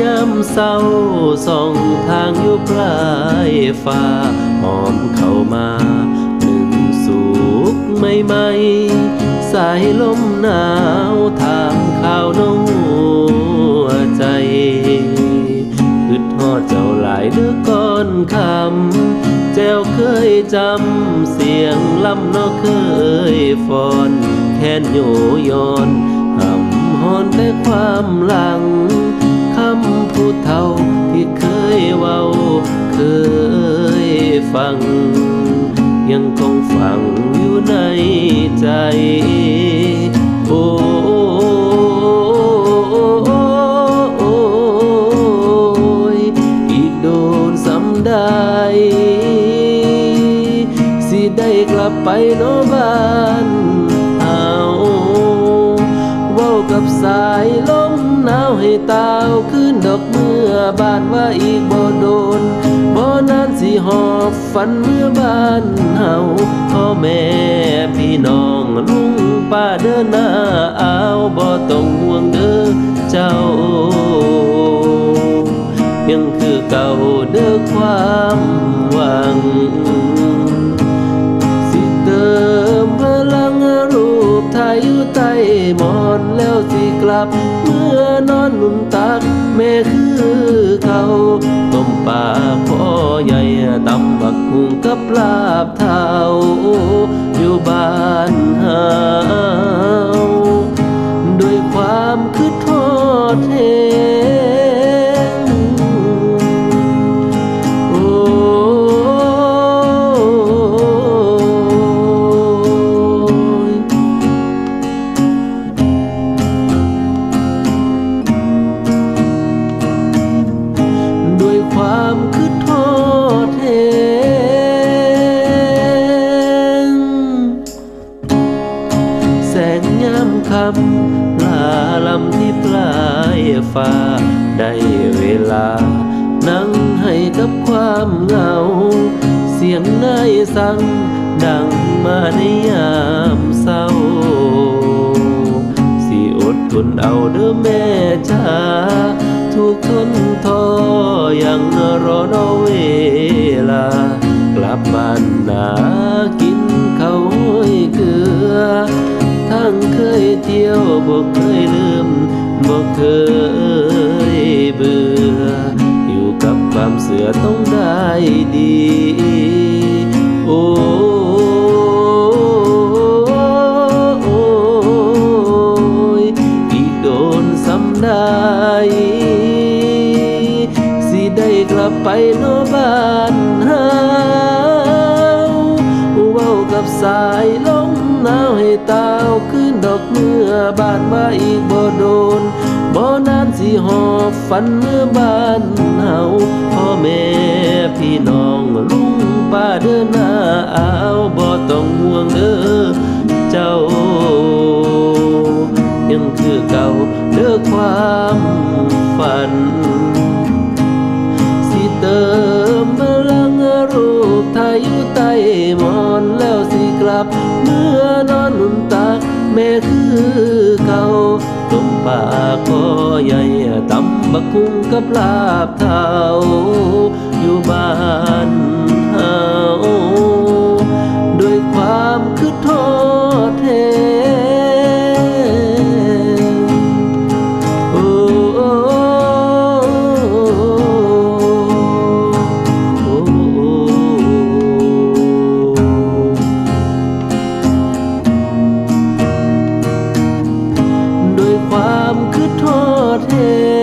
ย้ำเศร้าส่องทางอยู่ปลายฟ้าหอมเข้ามาหนึ่งสุกไม่ไม่ๆสายลมหนาวทางข่าวน้องหัวใจคิดฮอดเจ้าหลายเด้อก่อนคำแจ้วเคยจำเสียงลำนอเคยฟอน แค้นโยยอนหำฮอนแต่ความหลังำพูดเท่าที่เคยเว้า เคยฟัง ยังคงฝังอยู่ในใจ โอ้ยอีกโดนสำได้สิได้กลับไปโนบ้านเอาเว้ากับสายลม ให้เตาขึ้นดอกเมื่อบานว่าอีกบ่โดนบ่นานสิหอบฝันเมื่อบ้านเฮาพ่อแม่พี่น้องลุงป้าเดินหน้าเอาบ่ต้องห่วงเด้อเจ้ายังคือเก่าเด้อความหวัง บ เมื่อนอนหนุนตัก แม่คือเขาต้มปลาคอใหญ่ตำบักหุงกับลาบเท้า คำลาลำที่ปลายฟ้า ได้เวลา นั่งให้กับความเหงา เสียงนายสั่งดังมาในยามเศร้า สิอดทนเอาเด้อแม่จ้าทุกทนทอยังรอนอเวลากลับบ้านนากิ เที่ยวบ่เคยลืมบ่เคยเบื่ออยู่กับความเสือต้องได้ดีโอ้ยอีกโดนสำได้สิได้กลับไปโนบ้านเฮาเว้า กับสายลมหนาวให้ตาวขึ้นดอกเมื่อบานว่าอีกบ่โดนบ่นานสิหอบฝันเมื่อบ้านเฮาพ่อแม่พี่น้องลุงป้าเดินหน้าอาวบ่ต้องห่วงเด้อเจ้า ยังคือเก่าเด้อความฝัน ลับ เมื่อนอนหนุนตัก แม่คือเก่าต้มปลาคอใหญ่ตำบักคุ้งกับลาบเท้าอยู่บ้านเฮาด้วยความคือทอ ด้